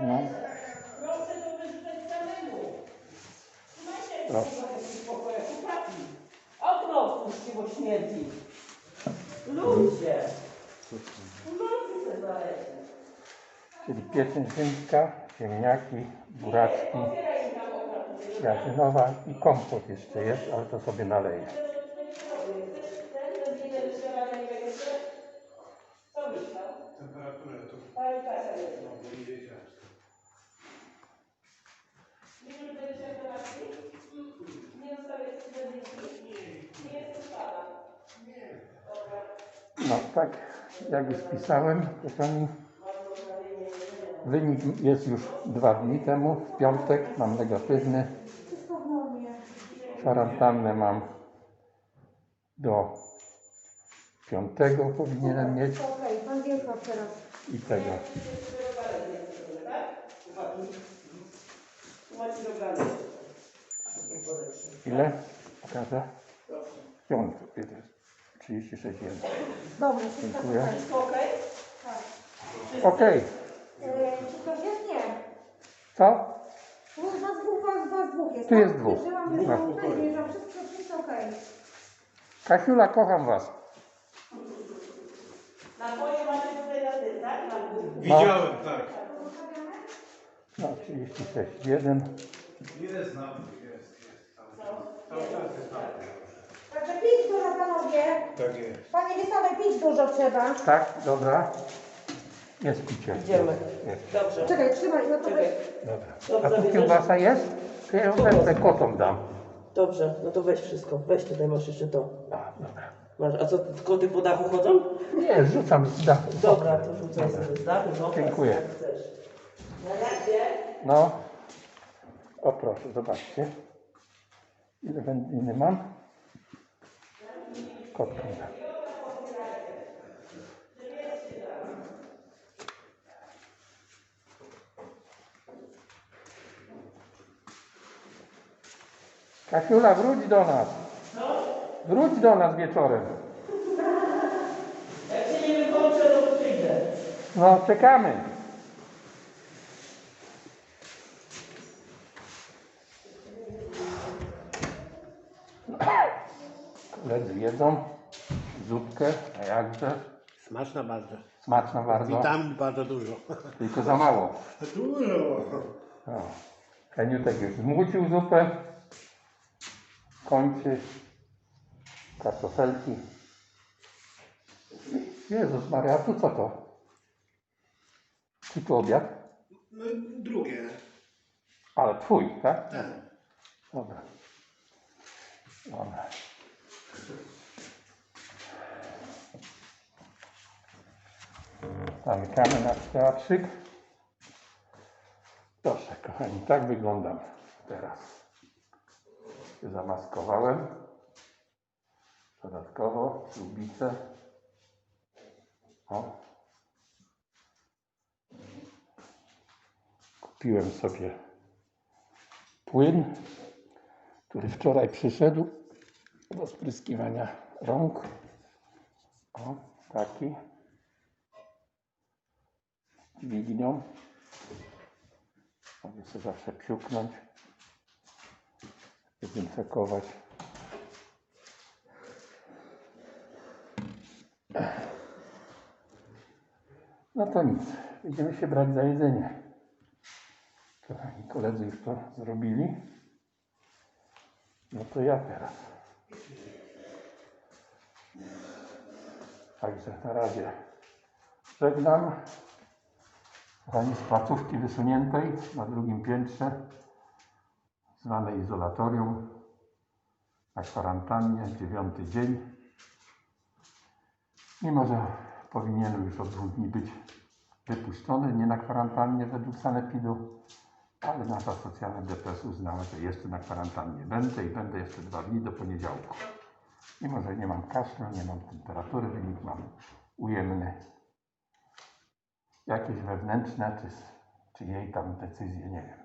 No, Proszę to wyrzucać samemu. Chłopaki. Okno otwórzcie, bo śmierdzi. Ludzie. Nocy se zależy. czyli pieczeń rzymska, ziemniaki, buraczki, Otwieraj i kompot jeszcze jest, ale to sobie naleję. Ten, ten winę wyśpiewania nie wiem jeszcze. Co myślał? Temperaturę tu Pani Kasia jest. no, bo nie wiedziałem. Nie wiem, że będziesz jak na racji? Nie zostawię sobie Nie jest ustada. Dobra. No tak, jak już pisałem, kochani, wynik jest już dwa dni temu, w piątek mam negatywny, kwarantannę mam do piątego powinienem mieć i tego. Ile? To jest 36 jest. Dobrze, wszystko Dziękuję. Wszystko okej? Okej, E, Czy ktoś jest? Nie. co? Tu was dwóch, was, was dwóch jest. Tu tak? jest dwóch. No. tutaj wjeżdżam, wszystko, wszystko okej. Kasiula, kocham was. Napoje macie tutaj na tym, tak? Na. Widziałem, tak. No, 36, 1. Jest na jest, jest. Cały cały czas jest na Także pić dużo panowie. Tak jest. Panie Wiesławie, pić dużo trzeba. Tak, dobra. Jest picie. Idziemy. Jest. Dobrze. Czekaj, trzymaj, no to Czekaj. Dobra. A tu kiełbasa jest? Ja ją wezmę, kotom dam. Dobrze, no to weź wszystko. Weź tutaj, masz jeszcze to. A, dobra. Masz, a co, koty po dachu chodzą? Nie, rzucam z dachu. z Dobra, okna. to rzucaj sobie z dachu. Dziękuję. jak chcesz. Na razie. No. O proszę, zobaczcie. Ile wędliny mam? Dam. Kasiula, wróć do nas. Wróć do nas wieczorem. Jak się nie wykończę, to przyjdę. No, czekamy. Koledzy jedzą zupkę, a jakże Smaczna bardzo. smaczna bardzo, Witamin bardzo dużo. tylko za mało. Dużo. No. Heniutek już zmucił zupę, kończy kartofelki. Jezus Maria, tu co to? Czy tu obiad? No drugie. Ale twój, tak? Tak. Dobra. Dobra. Zamykamy nasz teatrzyk. Proszę, kochani, tak wyglądam teraz. Zamaskowałem. Dodatkowo śrubicę. O. Kupiłem sobie płyn, który wczoraj przyszedł do spryskiwania rąk. O, taki. Dźwignią. Mogę sobie zawsze psiuknąć, dezynfekować. No to nic. Będziemy się brać za jedzenie. Kochani koledzy już to zrobili. No to ja teraz. Także na razie żegnam. Kochani z placówki wysuniętej na drugim piętrze, zwanej izolatorium, na kwarantannie, dziewiąty dzień. Mimo, że powinienem już od dwóch dni być wypuszczony, nie na kwarantannie według sanepidu, ale nasza socjalna DPS uznała, że jeszcze na kwarantannie będę i będę jeszcze dwa dni do poniedziałku. Mimo, że nie mam kaszlu, nie mam temperatury, wynik mam ujemny. Jakieś wewnętrzne, czy, czy jej tam decyzje, nie wiem.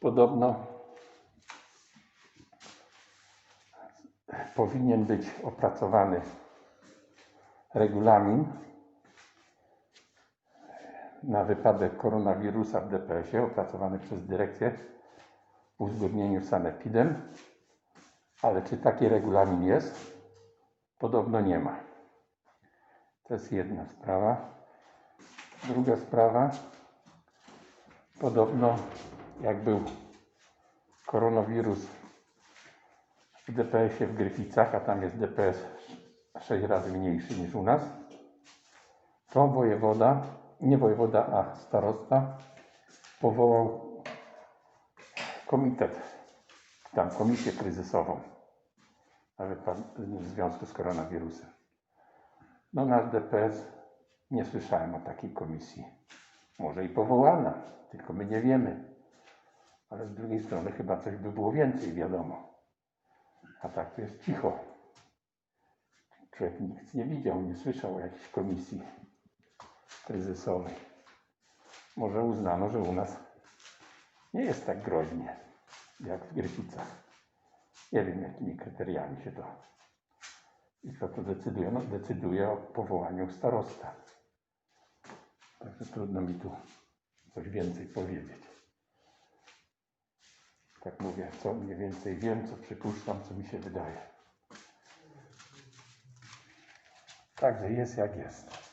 Podobno powinien być opracowany regulamin na wypadek koronawirusa w DPS-ie opracowany przez dyrekcję w uzgodnieniu z Sanepidem. Ale czy taki regulamin jest? Podobno nie ma. To jest jedna sprawa. Druga sprawa. Podobno jak był koronawirus w DPS-ie w Gryficach, a tam jest DPS 6 razy mniejszy niż u nas, to wojewoda, nie wojewoda, a starosta powołał komitet, tam komisję kryzysową na wypad- w związku z koronawirusem. No nasz DPS nie słyszałem o takiej komisji. Może i powołana, tylko my nie wiemy. Ale z drugiej strony chyba coś by było więcej wiadomo. A tak to jest cicho. Człowiek nic nie widział, nie słyszał o jakiejś komisji kryzysowej. Może uznano, że u nas nie jest tak groźnie jak w Gryficach. Nie wiem, jakimi kryteriami się to i kto to decyduje? No, decyduje o powołaniu starosta. Także trudno mi tu coś więcej powiedzieć. Tak mówię, co mniej więcej wiem, co przypuszczam, co mi się wydaje. Także jest jak jest.